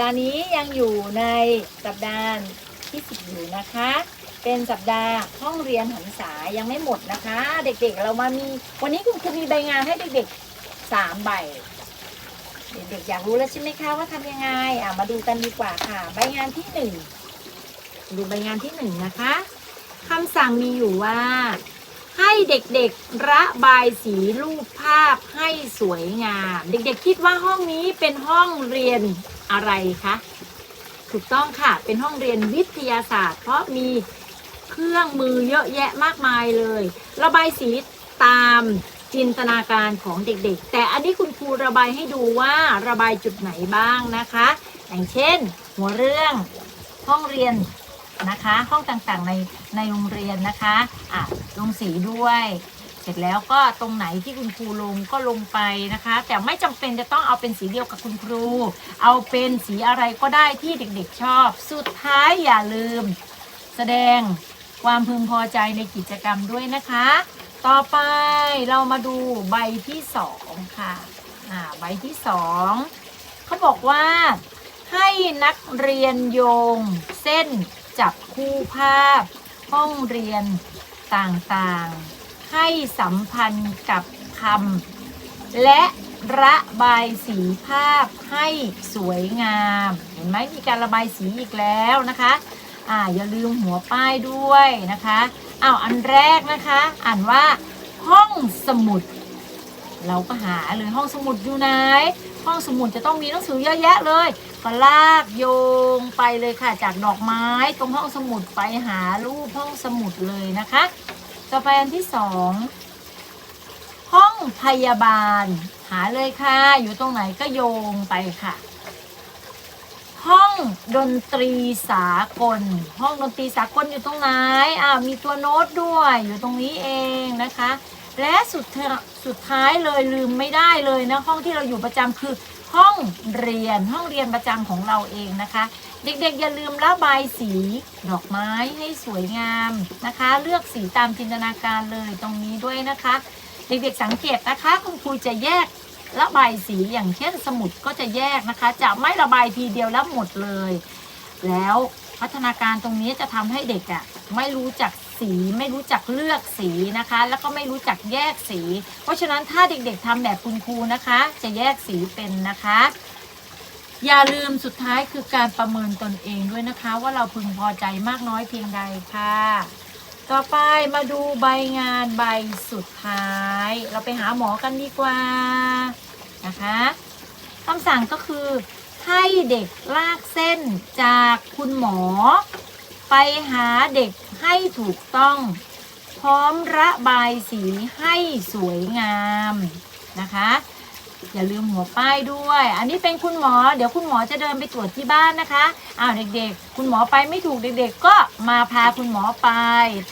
ดาห์นี้ยังอยู่ในสัปดาห์ที่สิบอยู่นะคะ เป็นสัปดาห์ห้องเรียนหันษายังไม่หมดนะคะ เด็กๆเรามามีวันนี้คุณครูมีใบงานให้เด็กๆสามใบเด็กๆอยากรู้แล้วใช่ไหมคะว่าทำยังไงอะมาดูกันดีกว่าค่ะ ใบงานที่หนึ่งดูใบงานที่หนึ่งนะคะคำสั่งมีอยู่ว่า ให้เด็กๆระบายสีรูปภาพให้สวยงาม เด็กๆคิดว่าห้องนี้เป็นห้องเรียน อะไรคะถูกต้องค่ะ เป็นห้องเรียนวิทยาศาสตร์ เพราะมีเครื่องมือเยอะแยะมากมายเลย ระบายสีตามจินตนาการของเด็กๆ แต่อันนี้คุณครูระบายให้ดูว่าระบายจุดไหนบ้างนะคะ อย่างเช่น หัวเรื่องห้องเรียนนะคะ ห้องต่างๆในในโรงเรียนนะคะอะลงสีด้วย ร็จแล้วก็ตรงไหนที่คุณครูลงก็ลงไปนะคะ แต่ไม่จำเป็นจะต้องเอาเป็นสีเดียวกับคุณครู เอาเป็นสีอะไรก็ได้ที่เด็กๆชอบ สุดท้ายอย่าลืม แสดงความพึงพอใจในกิจกรรมด้วยนะคะ ต่อไปเรามาดูใบที่สองค่ะอ่าใบที่สองเขาบอกว่าให้นักเรียนโยง เส้นจับคู่ภาพ ห้องเรียนต่างๆ ให้สัมพันธ์กับคำและระบายสีภาพให้สวยงาม เห็นไหมมีการระบายสีอีกแล้วนะคะอ่าอย่าลืมหัวป้ายด้วยนะคะอ้าวอันแรกนะคะ อ่านว่า ห้องสมุด เราก็หาเลยห้องสมุดอยู่ไหน ห้องสมุดจะต้องมีหนังสือเยอะแยะเลย ก็ลากโยงไปเลยค่ะ จากดอกไม้ตรงห้องสมุดไปหารูปห้องสมุดเลยนะคะ ต่อไปอันที่สองห้องพยาบาล หาเลยค่ะ อยู่ตรงไหนก็โยงไปค่ะ ห้องดนตรีสากล ห้องดนตรีสากลอยู่ตรงไหนอ่ามีตัวโน้ตด้วยอยู่ตรงนี้เองนะคะ และสุดสุดท้ายเลยลืมไม่ได้เลยนะห้องที่เราอยู่ประจำคือห้องเรียนห้องเรียนประจำของเราเองนะคะ เด็กๆอย่าลืมระบายสีดอกไม้ให้สวยงามนะคะ เลือกสีตามจินตนาการเลยตรงนี้ด้วยนะคะ เด็กๆสังเกตนะคะ คุณครูจะแยกระบายสีอย่างเช่นสมุดก็จะแยกนะคะ จะไม่ระบายทีเดียวแล้วหมดเลย แล้วพัฒนาการตรงนี้จะทำให้เด็กอะไม่รู้จัก สีไม่รู้จักเลือกสีนะคะ แล้วก็ไม่รู้จักแยกสี เพราะฉะนั้นถ้าเด็กๆทำแบบคุณครูนะคะ จะแยกสีเป็นนะคะ อย่าลืมสุดท้ายคือการประเมินตนเองด้วยนะคะ ว่าเราพึงพอใจมากน้อยเพียงใดค่ะต่อไปมาดูใบงานใบสุดท้าย เราไปหาหมอกันดีกว่านะคะคำสั่งก็คือให้เด็กลากเส้นจากคุณหมอ ไปหาเด็ก ให้ถูกต้อง พร้อมระบายสีให้สวยงามนะคะ อย่าลืมหัวป้ายด้วย อันนี้เป็นคุณหมอ เดี๋ยวคุณหมอจะเดินไปตรวจที่บ้านนะคะอ้าวเด็กๆ คุณหมอไปไม่ถูกเด็ก ๆ ก็มาพาคุณหมอไป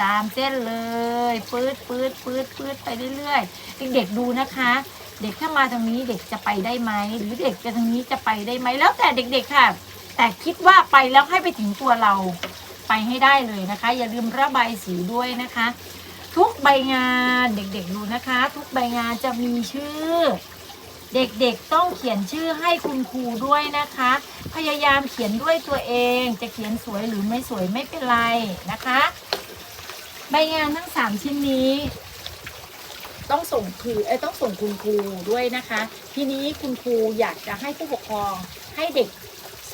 ตามเส้นเลยปื๊ดปื๊ดปื๊ดปื๊ดไปเรื่อยๆเด็กๆดูนะคะเด็กถ้ามาทางนี้เด็กจะไปได้ไหมหรือเด็กจะทางนี้จะไปได้ไหมแล้วแต่เด็กๆค่ะ แต่คิดว่าไปแล้วให้ไปถึงตัวเรา ไปให้ได้เลยนะคะ อย่าลืมระบายสีด้วยนะคะ ทุกใบงานเด็กๆดูนะคะ ทุกใบงานจะมีชื่อ เด็กๆต้องเขียนชื่อให้คุณครูด้วยนะคะ พยายามเขียนด้วยตัวเอง จะเขียนสวยหรือไม่สวยไม่เป็นไรนะคะ ใบงานทั้งสามชิ้นนี้ต้องส่งคือเอ้ต้องส่งคุณครูด้วยนะคะ ทีนี้คุณครูอยากจะให้ผู้ปกครองให้เด็ก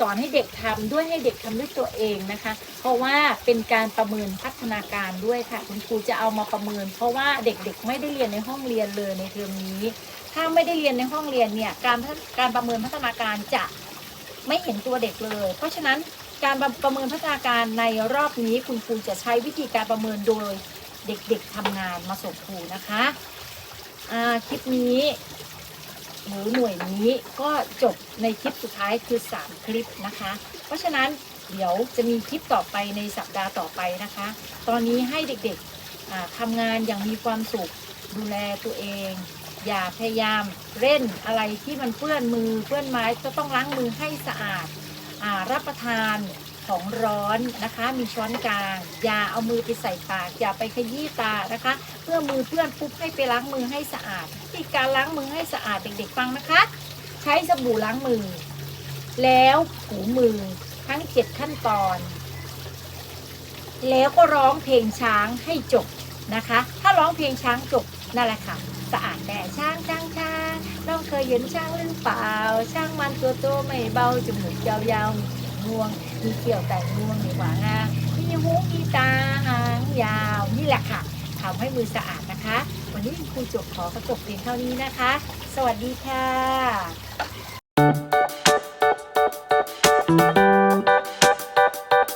อนให้เด็กทำด้วยให้เด็กทำด้วยตัวเองนะคะ เพราะว่าเป็นการประเมินพัฒนาการด้วยค่ะ คุณครูจะเอามาประเมิน เพราะว่าเด็กๆ ไม่ได้เรียนในห้องเรียนเลยในเทอมนี้ ถ้าไม่ได้เรียนในห้องเรียนเนี่ยการการประเมินพัฒนาการจะไม่เห็นตัวเด็กเลย เพราะฉะนั้นการประเมินพัฒนาการในรอบนี้คุณครูจะใช้วิธีการประเมินโดยเด็กๆทำงานมาส่งครูนะคะคลิปนี้ หรือหน่วยนี้ก็จบในคลิปสุดท้ายคือ 3 คลิปนะคะ เพราะฉะนั้นเดี๋ยวจะมีคลิปต่อไปในสัปดาห์ต่อไปนะคะ ตอนนี้ให้เด็กๆทำงานอย่างมีความสุขดูแลตัวเอง อย่าพยายามเล่นอะไรที่มันเปื้อนมือเปื้อนไม้ก็ต้องล้างมือให้สะอาดอารับประทาน ของร้อนนะคะ มีช้อนกลาง อย่าเอามือไปใส่ปาก อย่าไปขยี้ตานะคะเมื่อมือเปื้อนปุ๊บให้ไปล้างมือให้สะอาดวิธีการล้างมือให้สะอาดเด็กๆฟังนะคะ ใช้สบู่ล้างมือ แล้วถูมือทั้งเจ็ดขั้นตอน แล้วก็ร้องเพลงช้างให้จบนะคะ ถ้าร้องเพลงช้างจบนั่นแหละค่ะสะอาดแน่ช้างช้างช้างน้องเคยเห็นช้างหรือเปล่า ช้างมันตัวโตไม่เบาจมูกยาวๆ มีขีดงวง มีเกี่ยวแต่งงวงมีหวางามีหูมีตาหางยาวนี่แหละค่ะทำให้มือสะอาดนะคะ วันนี้คุณครูจบขอกระจบเพียงเท่านี้นะคะ สวัสดีค่ะ